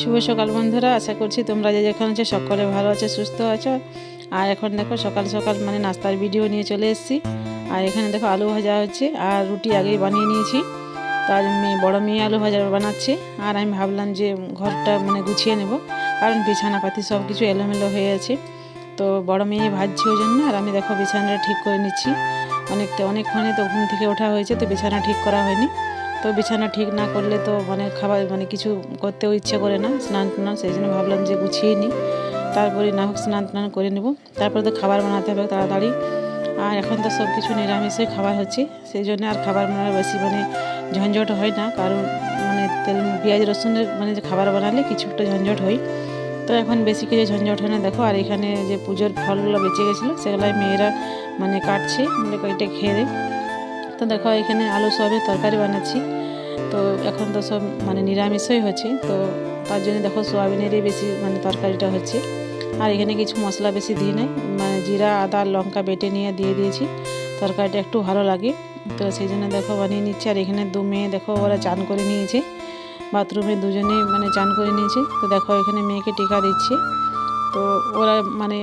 শুভ সকাল বন্ধুরা, আশা করছি তোমরা যে যেখানে আছো সকলে ভালো আছো, সুস্থ আছো। আর এখন দেখো সকাল সকাল মানে নাস্তার ভিডিও নিয়ে চলে এসেছি। আর এখানে দেখো আলু ভাজা হচ্ছে, আর রুটি আগেই বানিয়ে নিয়েছি। তার মেয়ে, বড়ো মেয়ে আলু ভাজা বানাচ্ছে। আর আমি ভাবলাম যে ঘরটা মানে গুছিয়ে নেব, কারণ বিছানাপাতি সব কিছু এলোমেলো হয়ে আছে। তো বড় মেয়ে ভাজছে ওই জন্য আর আমি দেখো বিছানাটা ঠিক করে নিচ্ছি। অনেকটা, অনেকক্ষণে তো ঘুম থেকে ওঠা হয়েছে, তো বিছানা ঠিক করা হয়নি। তো বিছানা ঠিক না করলে তো মানে খাবার মানে কিছু করতেও ইচ্ছে করে না, স্নান টান, সেই জন্য ভাবলাম যে গুছিয়ে নিই। তারপরে না হোক স্নান টান করে নেব। তারপরে তো খাবার বানাতে হবে তাড়াতাড়ি। আর এখন তো সব কিছু নিরামিষে খাবার হচ্ছে, সেই জন্য আর খাবার বানানো বেশি মানে ঝঞ্ঝট হয় না। কারণ মানে তেল, পেঁয়াজ, রসুনের মানে যে খাবার বানালে কিছু একটা ঝঞ্ঝট হয়। তো এখন বেশি কিছু ঝঞ্ঝট হয় না, দেখো। আর এখানে যে পুজোর ফলগুলো বেঁচে গেছিল, সেগুলাই মেয়েরা মানে কাটছে। মানে কয়েকটা খেয়ে দেয় তো দেখো, এখানে আলু সবের তরকারি বানাচ্ছি। তো এখন তো সব মানে নিরামিষই হচ্ছে। তো তার জন্য দেখো, সোয়াবিনেরই বেশি মানে তরকারিটা হচ্ছে। আর এখানে কিছু মশলা বেশি দিই নাই। মানে জিরা, আদা, লঙ্কা বেটে নিয়ে দিয়ে দিয়েছি। তরকারিটা একটু ভালো লাগে। তো সেই জন্য দেখো, বানিয়ে নিচ্ছে। আর এখানে দু মেয়ে দেখো, ওরা চান করে নিয়েছে। বাথরুমে দুজনেই মানে চান করে নিয়েছে। তো দেখো, এখানে মেয়েকে টিকা দিচ্ছে। তো ওরা মানে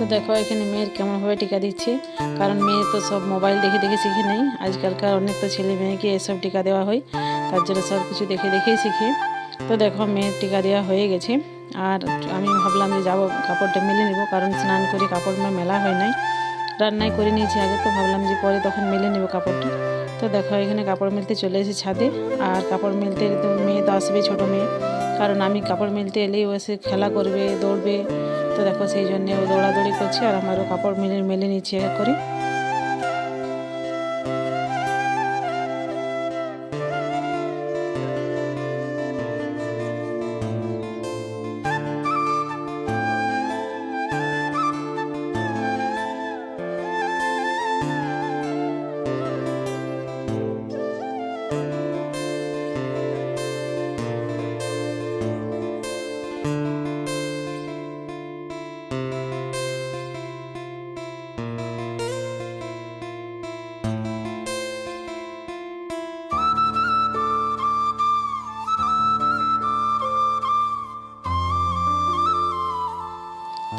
তো দেখো, এখানে মেয়ের কেমনভাবে টিকা দিচ্ছে। কারণ মেয়ে তো সব মোবাইল দেখে দেখে শিখে নেই। আজকালকার অনেক তো ছেলে মেয়েকে এসব টিকা দেওয়া হয়। তার জন্য সব কিছু দেখে দেখেই শিখে। তো দেখো, মেয়ের টিকা দেওয়া হয়ে গেছে। আর আমি ভাবলাম যে যাব, কাপড়টা মেলে নেব। কারণ স্নান করে কাপড় মেলা হয় নাই। রান্নাই করে নিয়েছি আগে, তো ভাবলাম যে পরে তখন মেলে নেব কাপড়টা। তো দেখো, এখানে কাপড় মেলতে চলে এসে ছাদে। আর কাপড় মেলতে তো মেয়ে তো আসবে ছোটো মেয়ে। কারণ আমি কাপড় মেলতে এলেই ও এসে খেলা করবে, দৌড়বে। তো দেখো, সেই জন্য ও দৌড়াদৌড়ি করছে আর আমারও কাপড় মেলে মেলে নিচে করি করে।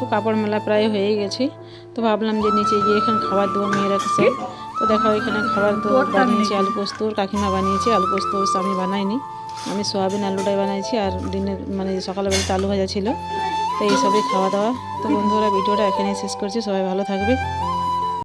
তো কাপড় মেলা প্রায় হয়ে গেছে। তো ভাবলাম যে নিচে গিয়ে এখানে খাবার দেবো মেয়েরা কাছে। তো দেখো এখানে খাবার তো বানিয়েছি আলু পোস্ত কাকিমা বানিয়েছে আলু পোস্ত আমি বানাইনি। আমি সোয়াবিন আলুটাই বানাইছি আর দিনের মানে সকালবেলাতে আলু ভাজা ছিল। তো এইসবই খাওয়া দাওয়া। তো বন্ধুরা ভিডিওটা এখানেই শেষ করছি। সবাই ভালো থাকবে।